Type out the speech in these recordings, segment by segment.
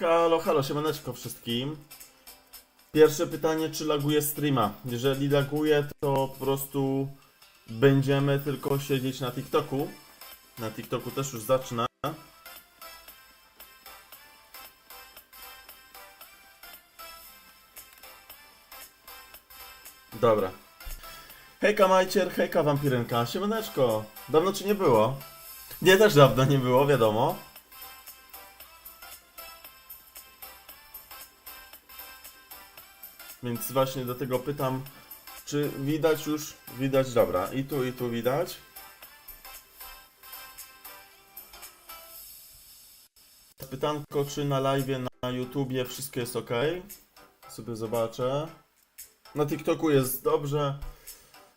Halo, halo, siemaneczko wszystkim. Pierwsze pytanie, czy laguje streama? Jeżeli laguje, to po prostu będziemy tylko siedzieć na TikToku. Na TikToku też już zaczyna. Dobra. Hejka Majcier, hejka Wampirynka, siemaneczko. Dawno ci nie było. Nie, też dawno nie było, wiadomo. Więc właśnie do tego pytam, czy widać już? Widać, dobra. I tu, i tu widać. Pytanko, czy na live na YouTubie wszystko jest ok? Sobie zobaczę. Na TikToku jest dobrze,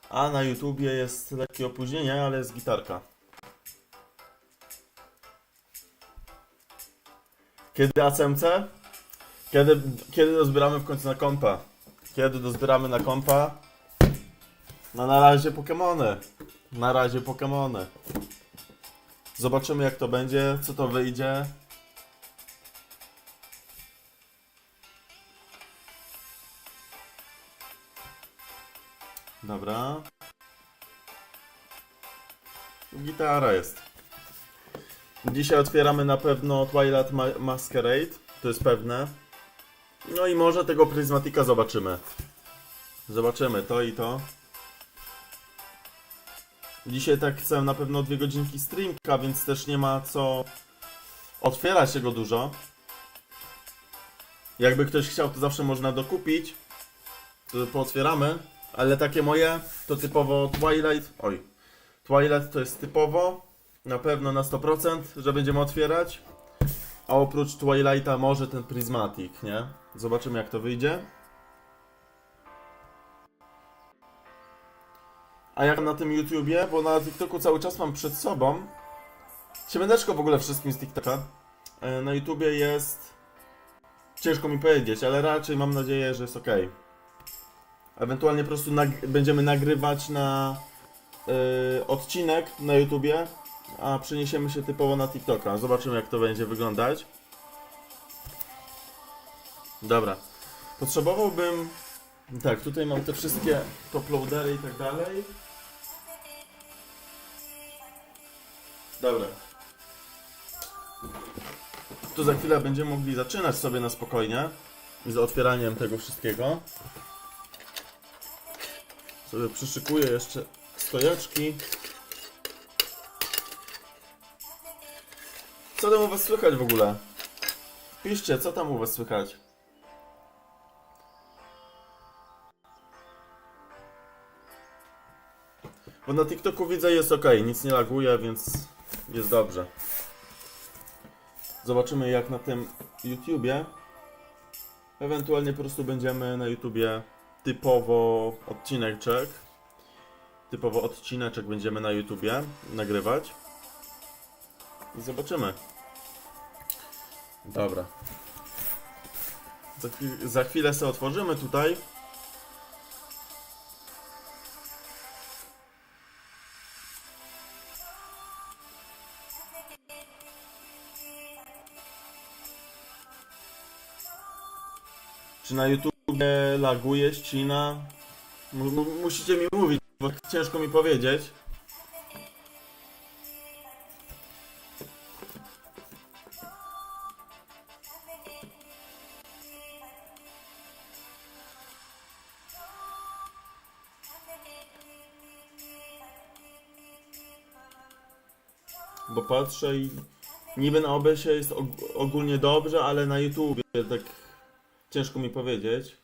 a na YouTubie jest lekkie opóźnienie, ale jest gitarka. Kiedy ACMC? Kiedy, kiedy dozbieramy w końcu na kompa? Kiedy dozbieramy na kompa? No na razie Pokemony. Na razie Pokemony. Zobaczymy jak to będzie, co to wyjdzie. Dobra. Gitara jest. Dzisiaj otwieramy na pewno Twilight Ma- Masquerade. To jest pewne. No i może tego Prismatika zobaczymy. Zobaczymy to i to. Dzisiaj tak chcę na pewno dwie godzinki streamka, więc też nie ma co otwierać tego dużo. Jakby ktoś chciał, to zawsze można dokupić. To pootwieramy. Ale takie moje to typowo Twilight. Oj. Twilight to jest typowo. Na pewno na 100%, że będziemy otwierać. A oprócz Twilighta może ten Prismatic, nie? Zobaczymy jak to wyjdzie. A jak na tym YouTubie, bo na TikToku cały czas mam przed sobą. Siemaneczko w ogóle wszystkim z TikToka. E, Na YouTubie jest... Ciężko mi powiedzieć, ale raczej mam nadzieję, że jest ok. Ewentualnie po prostu nag będziemy nagrywać na y, odcinek na YouTubie, a przeniesiemy się typowo na TikToka. Zobaczymy jak to będzie wyglądać. Dobra. Potrzebowałbym... Tak, tutaj mam te wszystkie toploadery i tak dalej. Dobra. To za chwilę będziemy mogli zaczynać sobie na spokojnie z otwieraniem tego wszystkiego. Sobie przyszykuję jeszcze stojeczki. Co tam u was słychać w ogóle? Piszcie, co tam u was słychać? Bo na TikToku widzę jest ok, nic nie laguje, więc jest dobrze. Zobaczymy jak na tym YouTubie. Ewentualnie po prostu będziemy na YouTubie typowo odcineczek. Typowo odcineczek będziemy na YouTubie nagrywać. Zobaczymy. Dobra. Za, za chwilę sobie otworzymy tutaj. Czy na YouTubie laguje, ścina? M- musicie mi mówić, bo ciężko mi powiedzieć. Bo patrzę i niby na OBS-ie jest og- ogólnie dobrze, ale na YouTubie tak ciężko mi powiedzieć.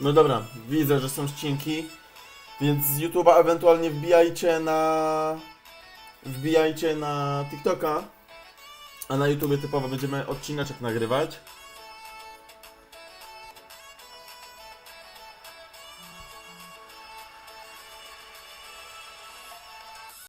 No dobra, widzę, że są ścinki, więc z YouTube'a ewentualnie wbijajcie na... Wbijajcie na TikToka, a na YouTubie typowo będziemy odcineczek nagrywać.